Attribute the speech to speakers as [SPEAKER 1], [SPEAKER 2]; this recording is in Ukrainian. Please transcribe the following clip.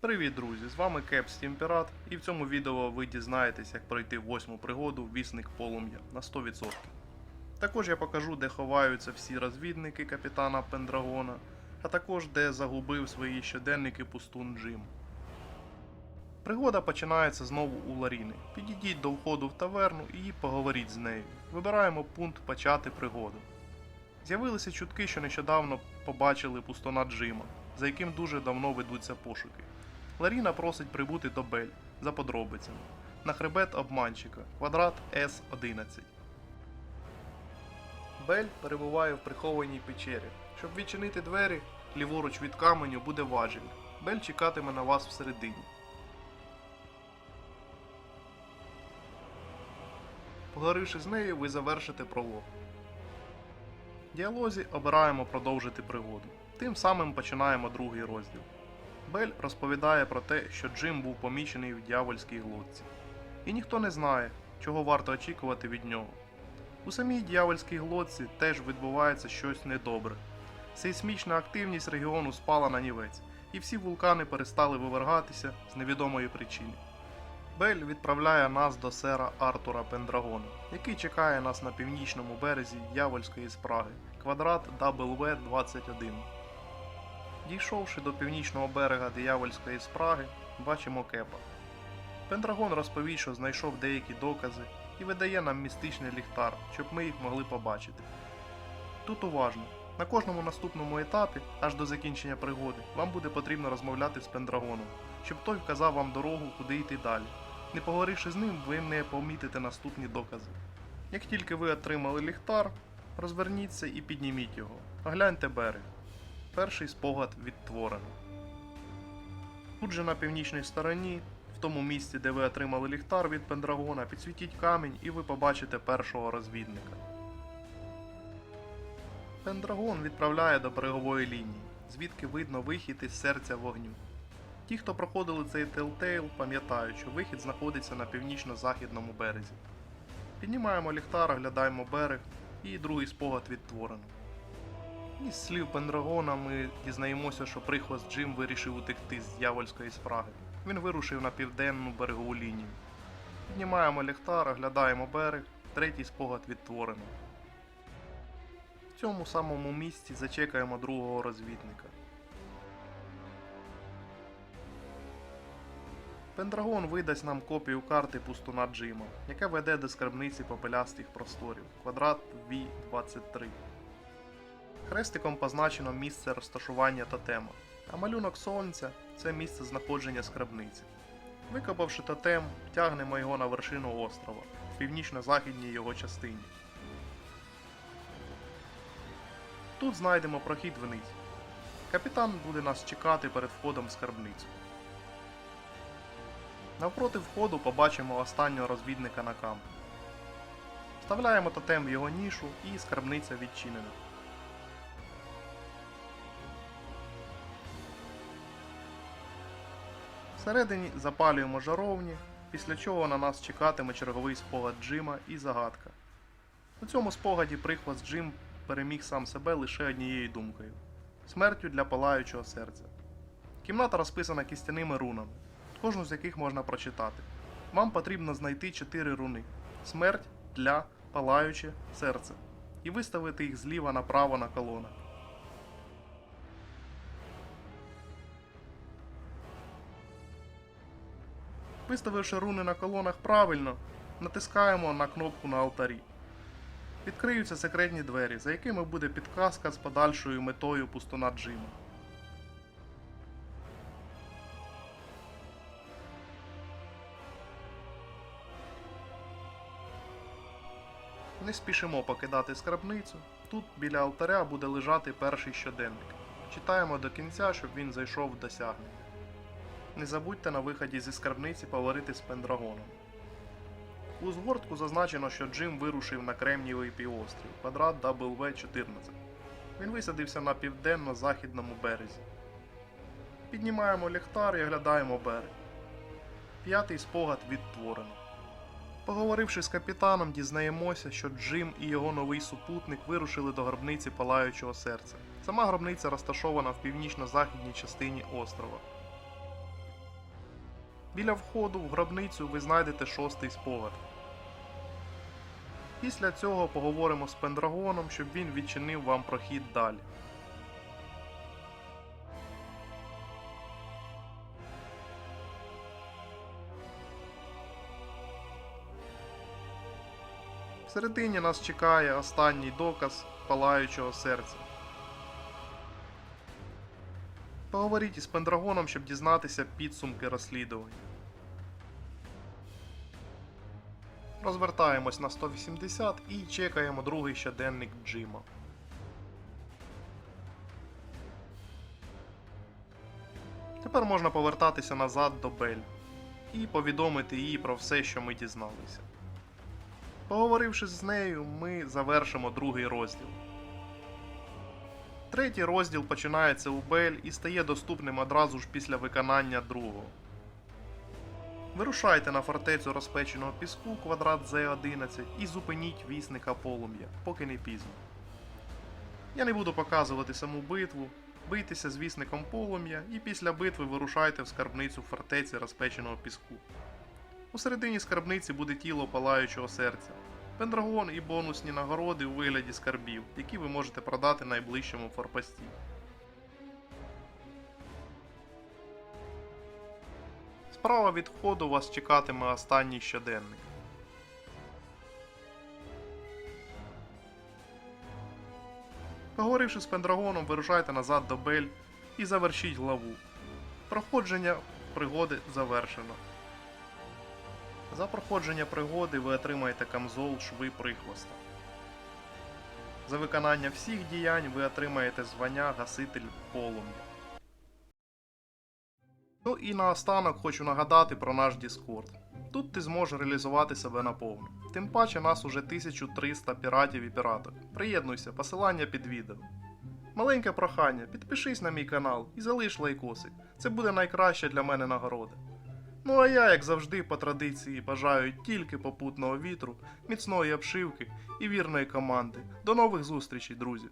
[SPEAKER 1] Привіт, друзі! З вами Кепс Тімпірат, і в цьому відео ви дізнаєтесь, як пройти восьму пригоду Вісник Полум'я на 100%. Також я покажу, де ховаються всі розвідники капітана Пендрагона, а також де загубив свої щоденники пустун Джим. Пригода починається знову у Ларіни. Підійдіть до входу в таверну і поговоріть з нею. Вибираємо пункт почати пригоду. З'явилися чутки, що нещодавно побачили пустона Джима, за яким дуже давно ведуться пошуки. Ларіна просить прибути до Бель за подробицями. На хребет обманщика, квадрат С11. Бель перебуває в прихованій печері. Щоб відчинити двері, ліворуч від каменю буде важіль. Бель чекатиме на вас всередині. Поговоривши з нею, ви завершите пролог. В діалозі обираємо продовжити пригоду. Тим самим починаємо другий розділ. Бель розповідає про те, що Джим був помічений в дьявольській глотці. І ніхто не знає, чого варто очікувати від нього. У самій дьявольській глотці теж відбувається щось недобре. Сейсмічна активність регіону спала на нівець, і всі вулкани перестали вивергатися з невідомої причини. Бель відправляє нас до сера Артура Пендрагона, який чекає нас на північному березі Дьявольської спраги, квадрат WV-21. Дійшовши до північного берега Диявольської спраги, бачимо кепа. Пендрагон розповість, що знайшов деякі докази і видає нам містичний ліхтар, щоб ми їх могли побачити. Тут уважно. На кожному наступному етапі, аж до закінчення пригоди, вам буде потрібно розмовляти з Пендрагоном, щоб той вказав вам дорогу, куди йти далі. Не поговоривши з ним, ви не помітите наступні докази. Як тільки ви отримали ліхтар, розверніться і підніміть його. Огляньте берег. Перший спогад відтворено. Тут же на північній стороні, в тому місці, де ви отримали ліхтар від Пендрагона, підсвітіть камінь і ви побачите першого розвідника. Пендрагон відправляє до берегової лінії, звідки видно вихід із серця вогню. Ті, хто проходили цей Телтейл, пам'ятають, що вихід знаходиться на північно-західному березі. Піднімаємо ліхтар, оглядаємо берег, і другий спогад відтворено. Із слів Пендрагона ми дізнаємося, що прихвост Джим вирішив утекти з дьявольської спраги. Він вирушив на південну берегову лінію. Піднімаємо ліхтар, оглядаємо берег, третій спогад відтворено. В цьому самому місці зачекаємо другого розвідника. Пендрагон видасть нам копію карти пустуна Джима, яка веде до скарбниці попелястих просторів, квадрат V23. Хрестиком позначено місце розташування тотема, а малюнок сонця це місце знаходження скарбниці. Викопавши тотем, тягнемо його на вершину острова, в північно-західній його частині. Тут знайдемо прохід вниз. Капітан буде нас чекати перед входом в скарбницю. Навпроти входу побачимо останнього розвідника на кампі. Вставляємо тотем в його нішу і скарбниця відчинена. Всередині запалюємо жаровні, після чого на нас чекатиме черговий спогад Джима і загадка. У цьому спогаді прихвост Джим переміг сам себе лише однією думкою смертю для палаючого серця. Кімната розписана кістяними рунами, кожну з яких можна прочитати. Вам потрібно знайти чотири руни: смерть для палаюче серце і виставити їх зліва направо на колонах. Виставивши руни на колонах правильно, натискаємо на кнопку на алтарі. Відкриються секретні двері, за якими буде підказка з подальшою метою пустуна Джима. Не спішимо покидати скарбницю. Тут біля алтаря буде лежати перший щоденник. Читаємо до кінця, щоб він зайшов в досягнення. Не забудьте на виході зі скарбниці поговорити з Пендрагоном. У згортку зазначено, що Джим вирушив на Кремнієвий півострів, квадрат W14. Він висадився на південно-західному березі. Піднімаємо ліхтар і оглядаємо берег. П'ятий спогад відтворено. Поговоривши з капітаном, дізнаємося, що Джим і його новий супутник вирушили до гробниці палаючого серця. Сама гробниця розташована в північно-західній частині острова. Біля входу в гробницю ви знайдете шостий поверх. Після цього поговоримо з Пендрагоном, щоб він відчинив вам прохід далі. Всередині нас чекає останній доказ палаючого серця. Поговоріть із Пендрагоном, щоб дізнатися підсумки розслідування. Розвертаємось на 180 і чекаємо другий щоденник Джима. Тепер можна повертатися назад до Бель і повідомити їй про все, що ми дізналися. Поговоривши з нею, ми завершимо другий розділ. Третій розділ починається у Бель і стає доступним одразу ж після виконання другого. Вирушайте на фортецю розпеченого піску квадрат З11 і зупиніть вісника полум'я, поки не пізно. Я не буду показувати саму битву, бийтеся з вісником полум'я і після битви вирушайте в скарбницю фортеці розпеченого піску. У середині скарбниці буде тіло палаючого серця, пендрагон і бонусні нагороди у вигляді скарбів, які ви можете продати найближчому форпості. Справа від входу вас чекатиме останній щоденник. Поговоривши з Пендрагоном, вирушайте назад до Бель і завершіть главу. Проходження пригоди завершено. За проходження пригоди ви отримаєте камзол шви прихвоста. За виконання всіх діянь ви отримаєте звання Гаситель полум'я. Ну і наостанок хочу нагадати про наш Discord. Тут ти зможеш реалізувати себе наповну. Тим паче нас уже 1300 піратів і піраток. Приєднуйся, посилання під відео. Маленьке прохання, підпишись на мій канал і залиш лайкосик. Це буде найкраща для мене нагорода. Ну а я, як завжди, по традиції бажаю тільки попутного вітру, міцної обшивки і вірної команди. До нових зустрічей, друзі!